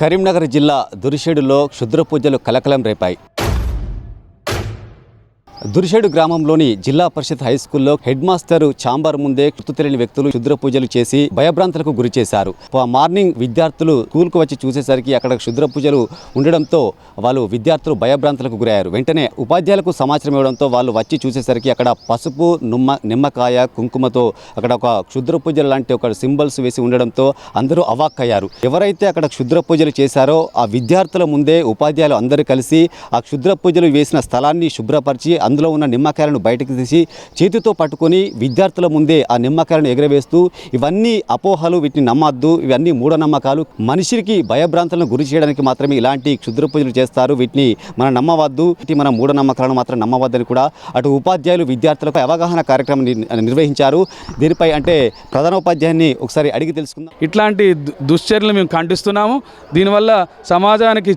కరీంనగర్ జిల్లా దురిషేడులో క్షుద్ర పూజలు కలకలం రేపాయి. దురిషేడు గ్రామంలోని జిల్లా పరిషత్ హై స్కూల్లో హెడ్ మాస్టర్ చాంబర్ ముందే గుర్తు తెలియని వ్యక్తులు క్షుద్ర పూజలు చేసి భయభ్రాంతులకు గురి చేశారు. మార్నింగ్ విద్యార్థులు స్కూల్కు వచ్చి చూసేసరికి అక్కడ క్షుద్ర పూజలు ఉండడంతో వాళ్ళు విద్యార్థులు భయభ్రాంతులకు గురయ్యారు. వెంటనే ఉపాధ్యాయులకు సమాచారం ఇవ్వడంతో వాళ్ళు వచ్చి చూసేసరికి అక్కడ పసుపు నిమ్మ నిమ్మకాయ కుంకుమతో అక్కడ ఒక క్షుద్ర పూజలు లాంటి ఒక సింబల్స్ వేసి ఉండడంతో అందరూ అవాక్కయ్యారు. ఎవరైతే అక్కడ క్షుద్ర పూజలు చేశారో ఆ విద్యార్థుల ముందే ఉపాధ్యాయులు అందరూ కలిసి ఆ క్షుద్ర పూజలు వేసిన స్థలాన్ని శుభ్రపరిచి అందులో ఉన్న నిమ్మకాయలను బయటకు తీసి చేతితో పట్టుకొని విద్యార్థుల ముందే ఆ నిమ్మకాయలను ఎగరవేస్తూ ఇవన్నీ అపోహలు వీటిని నమ్మద్దు ఇవన్నీ మూఢనమ్మకాలు. మనిషికి భయభ్రాంతులను గురి చేయడానికి మాత్రమే ఇలాంటి క్షుద్ర పూజలు చేస్తారు. వీటిని మనం నమ్మవద్దు. వీటి మన మూఢనమ్మకాలను మాత్రం నమ్మవద్దని కూడా అటు ఉపాధ్యాయులు విద్యార్థులకు అవగాహన కార్యక్రమం నిర్వహించారు. దీనిపై అంటే ప్రధానోపాధ్యాయుని ఒకసారి అడిగి తెలుసుకుందాం. ఇట్లాంటి దు- దుశ్చర్యలు మేము ఖండిస్తున్నాము. దీనివల్ల సమాజానికి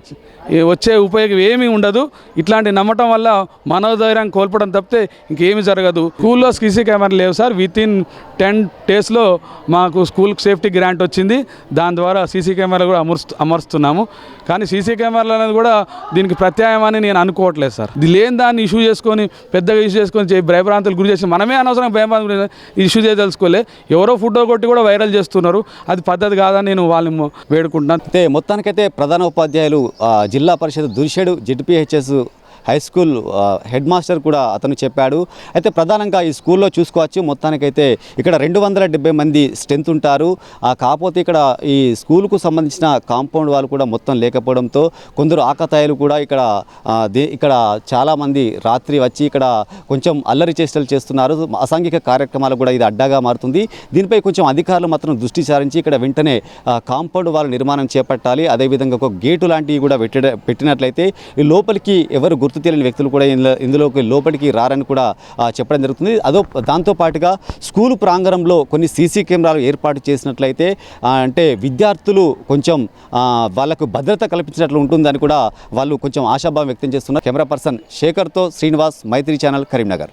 వచ్చే ఉపయోగం ఏమీ ఉండదు. ఇట్లాంటి నమ్మటం వల్ల మనోధైర్యం కోల్పోవడం తప్పితే ఇంకేమి జరగదు. స్కూల్లో సీసీ కెమెరా లేవు సార్. విత్ ఇన్ టెన్ డేస్లో మాకు స్కూల్కి సేఫ్టీ గ్రాంట్ వచ్చింది. దాని ద్వారా సీసీ కెమెరా కూడా అమర్స్తు అమరుస్తున్నాము. కానీ సీసీ కెమెరాలు అనేది కూడా దీనికి ప్రత్యాయమని నేను అనుకోవట్లేదు సార్. ఇది లేని దాన్ని ఇష్యూ చేసుకొని పెద్దగా ఇష్యూ చేసుకొని భయభ్రాంతులు గురి చేసి మనమే అనవసరం భయభ్రాంతులు ఇష్యూ చేయదలుచుకోలే. ఎవరో ఫోటో కొట్టి కూడా వైరల్ చేస్తున్నారు. అది పద్ధతి కాదని నేను వాళ్ళని వేడుకుంటున్నాను. అయితే మొత్తానికైతే ప్రధాన ఉపాధ్యాయులు Zilla Parishad Durishedu ZPHS high school head master కూడా అతను చెప్పాడు. అయితే ప్రధానంగా ఈ స్కూల్లో చూసుకోవచ్చు. మొత్తానికైతే ఇక్కడ రెండు వందల డెబ్బై మంది స్ట్రెంత్ ఉంటారు. కాకపోతే ఇక్కడ ఈ స్కూల్కు సంబంధించిన కాంపౌండ్ వాళ్ళు కూడా మొత్తం లేకపోవడంతో కొందరు ఆకతాయిలు కూడా ఇక్కడ దే ఇక్కడ చాలామంది రాత్రి వచ్చి ఇక్కడ కొంచెం అల్లరి చేష్టలు చేస్తున్నారు. అసాంఘిక కార్యక్రమాలు కూడా ఇది అడ్డాగా మారుతుంది. దీనిపై కొంచెం అధికారులు మాత్రం దృష్టి సారించి ఇక్కడ వెంటనే కాంపౌండ్ వాళ్ళ నిర్మాణం చేపట్టాలి. అదేవిధంగా ఒక గేటు లాంటివి కూడా పెట్టడ పెట్టినట్లయితే ఈ లోపలికి ఎవరు గుర్తు తెలియని వ్యక్తులు కూడా ఇందులో ఇందులోకి లోపలికి రారని కూడా చెప్పడం జరుగుతుంది. అదో దాంతో పాటుగా స్కూల్ ప్రాంగణంలో కొన్ని సీసీ కెమెరాలు ఏర్పాటు చేసినట్లయితే అంటే విద్యార్థులు కొంచెం వాళ్ళకు భద్రత కల్పించినట్లు ఉంటుందని కూడా వాళ్ళు కొంచెం ఆశాభావం వ్యక్తం చేస్తున్నారు. కెమెరా పర్సన్ శేఖర్తో శ్రీనివాస్ మైత్రి ఛానల్ కరీంనగర్.